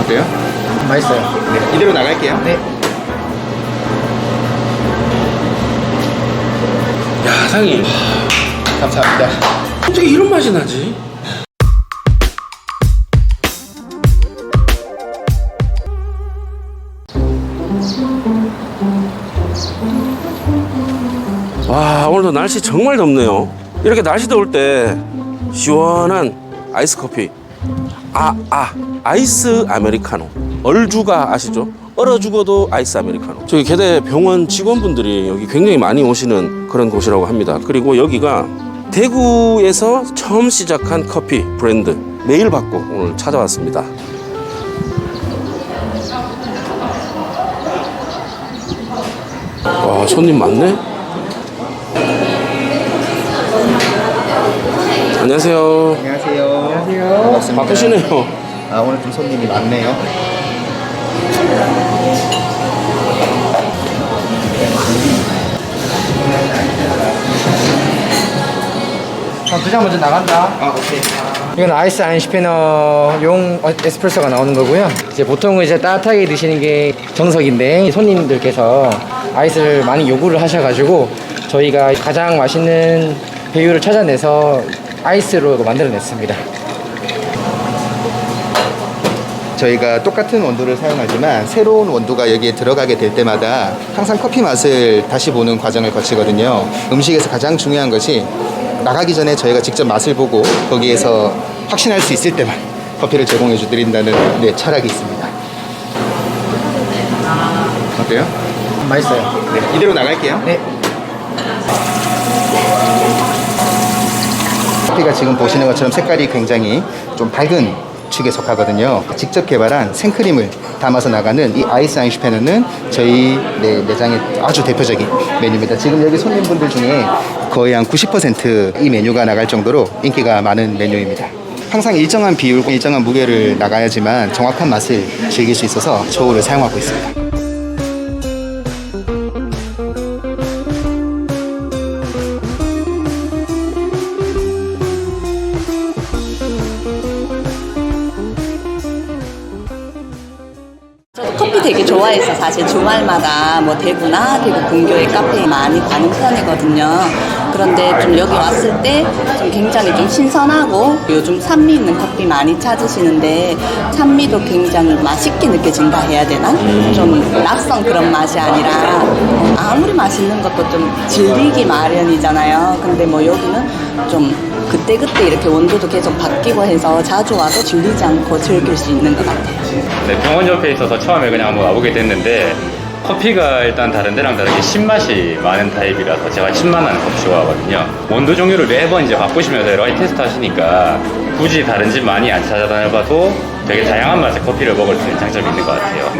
어때요? 맛있어요. 네, 이대로 나갈게요. 네. 야, 상이 감사합니다. 어떻게 이런 맛이 나지? 와, 오늘도 날씨 정말 덥네요. 이렇게 날씨 더울 때 시원한 아이스 커피. 아, 아, 아이스 아메리카노. 얼주가 아시죠? 얼어 죽어도 아이스 아메리카노. 저기 개대 병원 직원분들이 여기 굉장히 많이 오시는 그런 곳이라고 합니다. 그리고 여기가 대구에서 처음 시작한 커피 브랜드 메일 받고 오늘 찾아왔습니다. 와, 손님 많네? 안녕하세요. 안녕하세요. 안녕하세요. 반갑습니다. 바쁘시네요. 아, 오늘 좀 손님이 많네요. 어, 두잔 먼저 나간다. 아, 오케이. 이건 아이스 아인슈페너용 에스프레소가 나오는 거고요. 이제 보통은 이제 따뜻하게 드시는 게 정석인데 손님들께서 아이스를 많이 요구를 하셔가지고 저희가 가장 맛있는 배율을 찾아내서 아이스로 만들어냈습니다. 저희가 똑같은 원두를 사용하지만 새로운 원두가 여기에 들어가게 될 때마다 항상 커피 맛을 다시 보는 과정을 거치거든요. 음식에서 가장 중요한 것이 나가기 전에 저희가 직접 맛을 보고 거기에서 확신할 수 있을 때만 커피를 제공해 주드린다는 네, 철학이 있습니다. 어때요? 맛있어요. 네, 이대로 나갈게요. 네. 커피가 지금 보시는 것처럼 색깔이 굉장히 좀 밝은 축에 속하거든요. 직접 개발한 생크림을 담아서 나가는 이 아이스 아인슈페너는 저희 네, 매장의 아주 대표적인 메뉴입니다. 지금 여기 손님분들 중에 거의 한 90%이 메뉴가 나갈 정도로 인기가 많은 메뉴입니다. 항상 일정한 비율, 일정한 무게를 나가야지만 정확한 맛을 즐길 수 있어서 저울을 사용하고 있습니다. 되게 좋아해서 사실 주말마다 뭐 대구나 대구 근교에 카페에 많이 가는 편이거든요. 그런데 좀 여기 왔을 때 좀 굉장히 좀 신선하고 요즘 산미 있는 커피 많이 찾으시는데 산미도 굉장히 맛있게 느껴진다 해야 되나? 좀 낯선 그런 맛이 아니라 아무리 맛있는 것도 좀 즐기기 마련이잖아요. 근데 뭐 여기는 좀 그때그때 이렇게 원두도 계속 바뀌고 해서 자주 와도 질리지 않고 즐길 수 있는 것 같아요. 네, 병원 옆에 있어서 처음에 그냥 한번 와보게 됐는데 커피가 일단 다른 데랑 다르게 신맛이 많은 타입이라서 제가 신맛 나는 커피 좋아하거든요. 원두 종류를 매번 이제 바꾸시면서 여러 가지 테스트 하시니까 굳이 다른 집 많이 안 찾아다녀봐도 되게 다양한 맛의 커피를 먹을 수 있는 장점이 있는 것 같아요.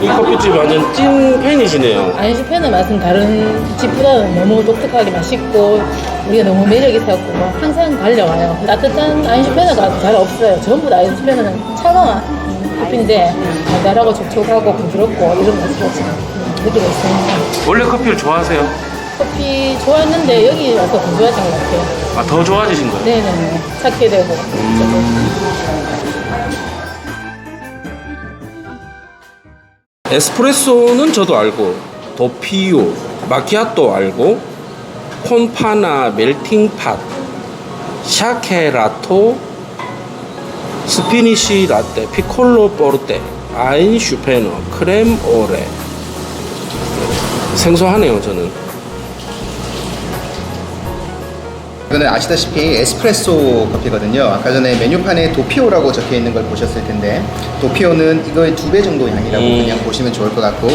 이 커피집 완전 찐 팬이시네요. 아인슈페너 맛은 다른 집보다는 너무 독특하게 맛있고 우리가 너무 매력 있어갖고 뭐 항상 달려와요. 따뜻한 아인슈페너가 잘 없어요. 전부 다 아인슈페너는 차가운 커피인데 달달하고 촉촉하고 부드럽고 이런 지금 느끼고 있습니다. 원래 커피를 좋아하세요? 커피 좋아했는데 여기 와서 더 좋아했던 것 같아요. 아, 더 좋아지신 거예요? 네네 찾게 되고 저도. 에스프레소는 저도 알고 도피오, 마키아또 알고 콘파나 멜팅팟, 샤케라토, 스피니시 라떼, 피콜로 포르테, 아인슈페너, 크렘 오레 생소하네요 저는 이거는 아시다시피 에스프레소 커피거든요. 아까 전에 메뉴판에 도피오라고 적혀 있는 걸 보셨을 텐데 도피오는 이거의 두 배 정도 양이라고 음. 그냥 보시면 좋을 것 같고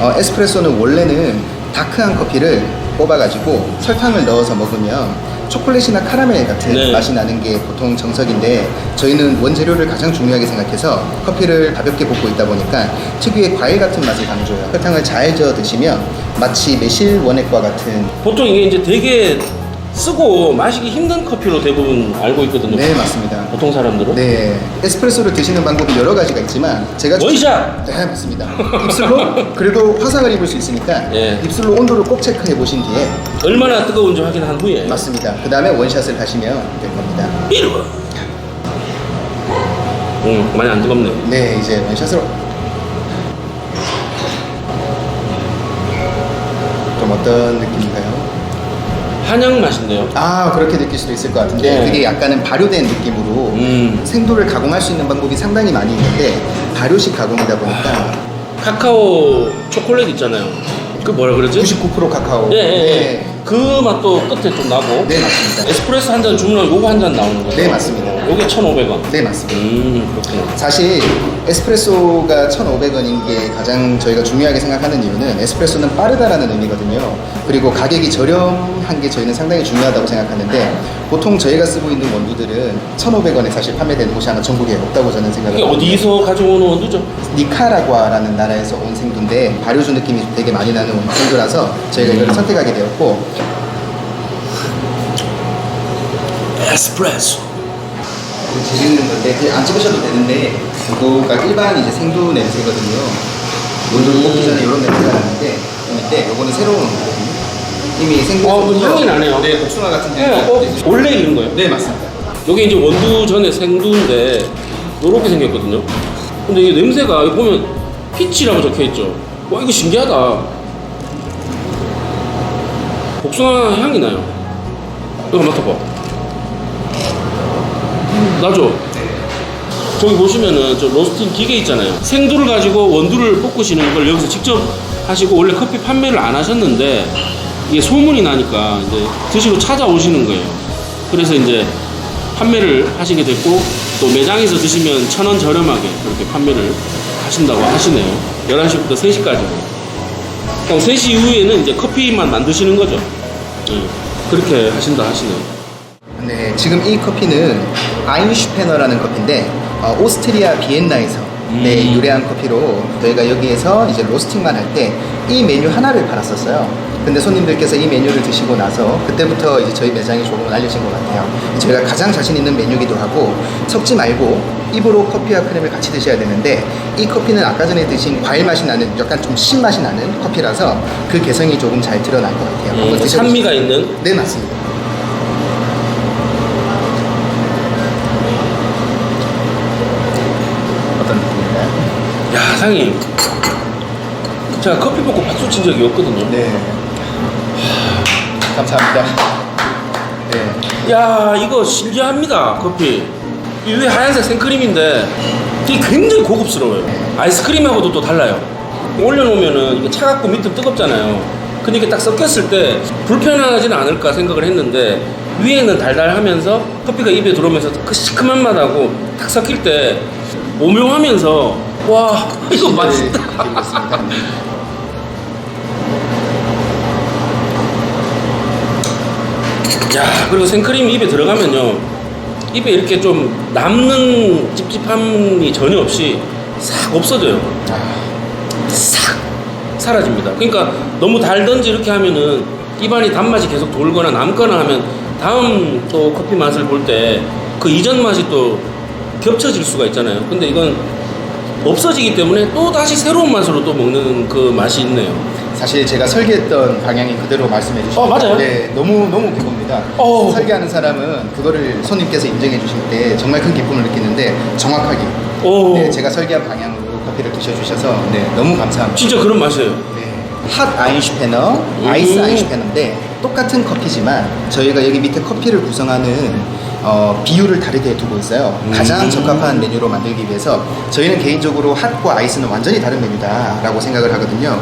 어, 에스프레소는 원래는 다크한 커피를 뽑아가지고 설탕을 넣어서 먹으면 초콜릿이나 카라멜 같은 네. 맛이 나는 게 보통 정석인데 저희는 원재료를 가장 중요하게 생각해서 커피를 가볍게 볶고 있다 보니까 특유의 과일 같은 맛을 강조해요. 설탕을 잘 저어 드시면 마치 매실 원액과 같은 보통 이게 이제 되게 쓰고 마시기 힘든 커피로 대부분 알고 있거든요 네 맞습니다. 보통 사람들은 네, 에스프레소를 드시는 방법이 여러 가지가 있지만 제가 추천- 원샷! 네, 맞습니다. 입술로 그래도 화상을 입을 수 있으니까 예. 입술로 온도를 꼭 체크해 보신 뒤에 얼마나 뜨거운지 확인한 후에 맞습니다. 그 다음에 원샷을 하시면 될 겁니다. 이르고 음, 많이 안 뜨겁네요. 네, 이제 원샷으로. 좀 어떤 느낌인가요? 한약 맛인데요. 아, 그렇게 느낄 수도 있을 것 같은데 네. 그게 약간은 발효된 느낌으로 음. 생도를 가공할 수 있는 방법이 상당히 많이 있는데 발효식 가공이다 보니까 카카오 초콜릿 있잖아요. 그 뭐라 그러지? 99% 카카오. 예, 예, 예. 그 맛도 끝에 좀 나고. 네, 맞습니다. 에스프레소 한 잔 주문하면 요거 한 잔 나오는 거죠? 네, 맞습니다. 요게 1,500원. 네, 맞습니다. 음, 그렇구나. 사실 에스프레소가 1,500원인 게 가장 저희가 중요하게 생각하는 이유는 에스프레소는 빠르다라는 의미거든요. 그리고 가격이 저렴한 게 저희는 상당히 중요하다고 생각하는데 보통 저희가 쓰고 있는 원두들은 1,500원에 사실 판매되는 곳이 아마 전국에 없다고 저는 생각을 이게 하거든요. 어디서 가져오는 원두죠? 니카라과라는 나라에서 온 생두인데 발효주 느낌이 되게 많이 나는 생두라서 저희가 이걸 선택하게 되었고 에스프레소. 지르는 건데 그안 찍으셔도 되는데 이거가 일반 이제 생두 냄새거든요. 원두 뽑기 전에 이런 냄새가 나는데 근데 요거는 새로운 거거든요. 이미 생두 어, 뭐 향이 나네요. 네, 복숭아 같은 예, 향이 어, 나죠. 원래 이런 거예요? 네, 맞습니다. 요게 이제 원두 전에 생두인데 요렇게 생겼거든요. 근데 이게 냄새가 여기 보면 피치라고 적혀 있죠. 와 이거 신기하다. 복숭아 향이 나요. 이거 맡아봐. 나죠? 저기 보시면은 저 로스팅 기계 있잖아요. 생두를 가지고 원두를 볶으시는 걸 여기서 직접 하시고 원래 커피 판매를 안 하셨는데 이게 소문이 나니까 이제 드시러 찾아오시는 거예요. 그래서 이제 판매를 하시게 됐고 또 매장에서 드시면 천 원 저렴하게 그렇게 판매를 하신다고 하시네요. 11시부터 3시까지. 그럼 3시 이후에는 이제 커피만 만드시는 거죠. 예, 그렇게 하신다 하시네요. 네, 지금 이 커피는 아인슈페너라는 커피인데 어, 오스트리아 비엔나에서 네, 음. 유래한 커피로 저희가 여기에서 이제 로스팅만 할 때 이 메뉴 하나를 팔았었어요. 근데 손님들께서 이 메뉴를 드시고 나서 그때부터 이제 저희 매장이 조금은 알려진 것 같아요. 저희가 가장 자신 있는 메뉴기도 하고 섞지 말고 입으로 커피와 크림을 같이 드셔야 되는데 이 커피는 아까 전에 드신 과일 맛이 나는 약간 좀 신맛이 나는 커피라서 그 개성이 조금 잘 드러날 것 같아요. 한번 음, 드셔보시죠. 산미가 있는 네, 맞습니다. 야 상님 제가 커피 먹고 박수 친 적이 없거든요. 네. 감사합니다. 네. 야 이거 신기합니다 커피 이 위에 하얀색 생크림인데 이게 굉장히 고급스러워요 아이스크림하고도 또 달라요 올려놓으면은 이게 차갑고 밑에 뜨겁잖아요 근데 이게 딱 섞였을 때 불편하진 않을까 생각을 했는데 위에는 달달하면서 커피가 입에 들어오면서 그 시큼한 맛하고 딱 섞일 때 오묘하면서 와 이거 맛있다. 네, 있습니다. 야 그리고 생크림이 입에 들어가면요. 입에 이렇게 좀 남는 찝찝함이 전혀 없이 싹 없어져요. 싹 사라집니다. 그러니까 너무 달던지 이렇게 하면은 입안이 단맛이 계속 돌거나 남거나 하면 다음 또 커피 맛을 볼 때 그 이전 맛이 또 겹쳐질 수가 있잖아요 근데 이건 없어지기 때문에 또 다시 새로운 맛으로 또 먹는 그 맛이 있네요 사실 제가 설계했던 방향이 그대로 말씀해 주시고 어, 맞아요? 네, 너무 너무 기쁩니다. 어. 설계하는 사람은 그거를 손님께서 인정해 주실 때 정말 큰 기쁨을 느끼는데 정확하게 오. 네, 제가 설계한 방향으로 커피를 드셔 주셔서 네, 너무 감사합니다. 진짜 그런 맛이에요 네. 핫 아인슈페너, 아이스 음. 아인슈페너인데 똑같은 커피지만 저희가 여기 밑에 커피를 구성하는 어, 비율을 다르게 두고 있어요. 가장 음. 적합한 메뉴로 만들기 위해서 저희는 개인적으로 핫과 아이스는 완전히 다른 메뉴다라고 생각을 하거든요.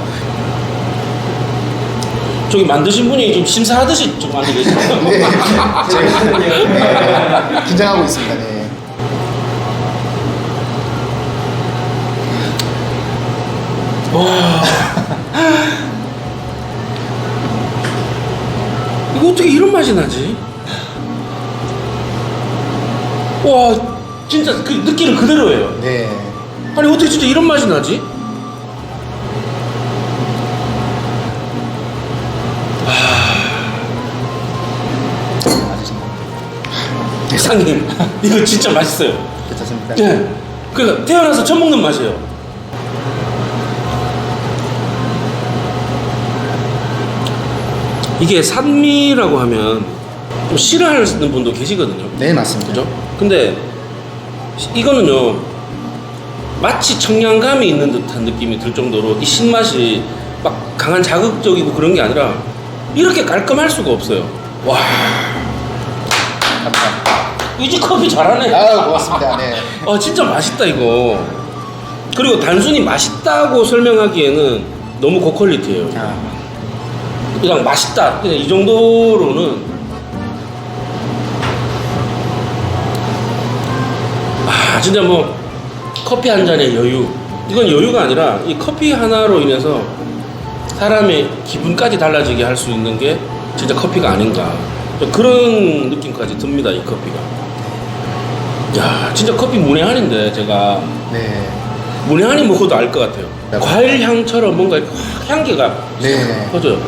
저기 만드신 분이 좀 심사하듯이 좀 앉아 계시네요. 네, 제가 네, 긴장하고 있습니다. 네. 이거 어떻게 이런 맛이 나지? 와, 진짜 그 느끼는 그대로예요. 네. 아니 어떻게 진짜 이런 맛이 나지? 상님, 이거 진짜 맛있어요. 괜찮습니까? 예. 그러니까 태어나서 처음 먹는 맛이에요. 이게 산미라고 하면 좀 싫어하는 분도 계시거든요. 네, 맞습니다. 그죠? 근데 이거는요 마치 청량감이 있는 듯한 느낌이 들 정도로 이 신맛이 막 강한 자극적이고 그런 게 아니라 이렇게 깔끔할 수가 없어요. 와, 이지 커피 잘하네. 아 고맙습니다. 네. 아 진짜 맛있다 이거. 그리고 단순히 맛있다고 설명하기에는 너무 고퀄리티예요. 아, 그냥 맛있다. 그냥 이 정도로는 아 진짜 뭐 커피 한 잔의 여유. 이건 여유가 아니라 이 커피 하나로 인해서 사람의 기분까지 달라지게 할 수 있는 게 진짜 커피가 아닌가. 그런 느낌까지 듭니다 이 커피가. 야 진짜 커피 문외한인데 제가 네. 문외한이 먹어도 알 것 같아요. 과일 향처럼 뭔가 이렇게 확 향기가 네. 퍼져요.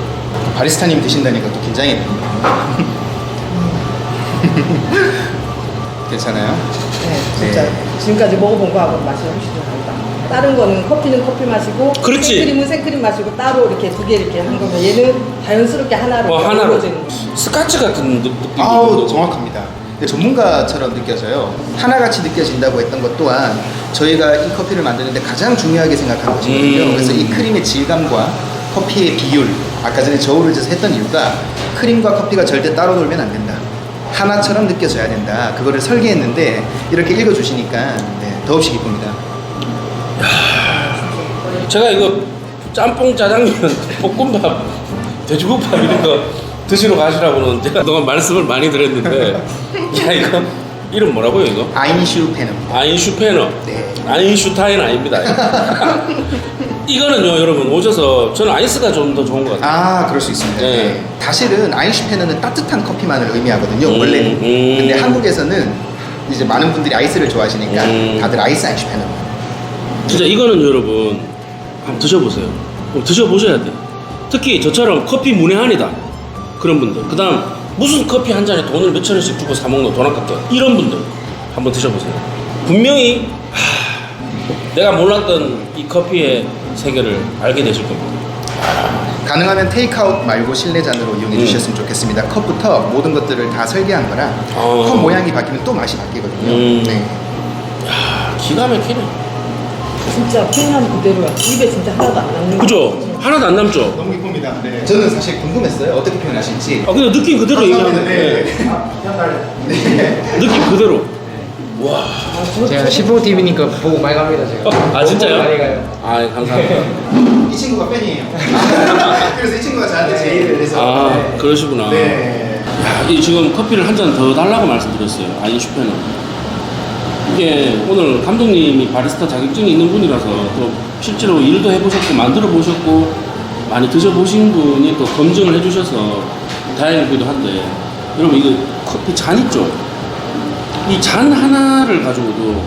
바리스타님 드신다니까 또 긴장이 됩니다. 괜찮아요? 네, 진짜 네. 지금까지 먹어본 거하고 맛이 훨씬 다르다. 다른 거는 커피는 커피 마시고 그렇지. 생크림은 생크림 마시고 따로 이렇게 두 개 이렇게 한 거면 얘는 자연스럽게 하나로 어, 하나로 어우러지는 거. 스카치 같은 느, 느낌이 아우. 정확합니다. 전문가처럼 느껴져요. 하나같이 느껴진다고 했던 것 또한 저희가 이 커피를 만드는데 가장 중요하게 생각한 것이거든요. 음. 그래서 이 크림의 질감과 커피의 비율, 아까 전에 저울을 재서 했던 이유가 크림과 커피가 절대 따로 놀면 안 된다. 하나처럼 느껴져야 된다. 그거를 설계했는데 이렇게 읽어주시니까 네, 더없이 기쁩니다. 제가 이거 짬뽕 짜장면 볶음밥 돼지국밥 이런 거 드시러 가시라고는 제가 그동안 말씀을 많이 드렸는데 야 이거 이름 뭐라고요 이거? 아인슈페는 아인슈페너 네. 아인슈타인 아닙니다 이거는요 여러분 오셔서 저는 아이스가 좀 더 좋은 것 같아요 아, 그럴 수 있습니다. 네. 네. 사실은 아인슈페너는 따뜻한 커피만을 의미하거든요, 음, 원래는. 음. 근데 한국에서는 이제 많은 분들이 아이스를 좋아하시니까 음. 다들 아이스 아인슈페너. 진짜 이거는 여러분 한번 드셔보세요. 꼭 드셔보셔야 돼요. 특히 저처럼 커피 문외한이다 그런 분들. 그 다음 무슨 커피 한 잔에 돈을 몇천 원씩 주고 사 먹는 돈 아깝다 이런 분들 한번 드셔보세요. 분명히 하, 내가 몰랐던 이 커피의 세계를 알게 되실 겁니다. 가능하면 테이크아웃 말고 실내 잔으로 이용해 음. 주셨으면 좋겠습니다. 컵부터 모든 것들을 다 설계한 거라 어. 컵 모양이 바뀌면 또 맛이 바뀌거든요. 음. 네. 아, 기가 막히네. 진짜 팽한 그대로야. 입에 진짜 하나도 안 남는 거. 그죠? 하나도 안 남죠? 너무 기쁩니다. 네. 저는 사실 궁금했어요. 어떻게 표현하실지. 아 그냥 느낌 그대로 얘기하면 네. 돼. 네. 느낌 그대로. 와. 제가 15TV니까 보고 많이 갑니다 제가. 아 진짜요? 많이 가요. 아 감사합니다. 이 친구가 팬이에요. 그래서 이 친구가 저한테 제의를 해서. 아 그러시구나. 네. 야, 이 지금 커피를 한 잔 더 달라고 말씀드렸어요. 아인슈페너. 이게 오늘 감독님이 바리스타 자격증이 있는 분이라서 또 실제로 일도 해보셨고 만들어 보셨고 많이 드셔보신 분이 또 검증을 해주셔서 다행이기도 한데 여러분 이거 커피 잔 있죠? 이 잔 하나를 가지고도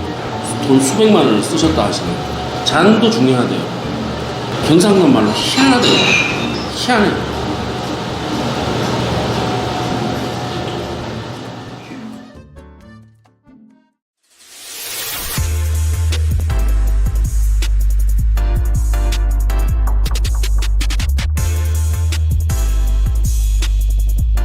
돈 수백만 원을 쓰셨다 하시네. 잔도 중요하대요. 경상도 말로 희한하대요. 희한해.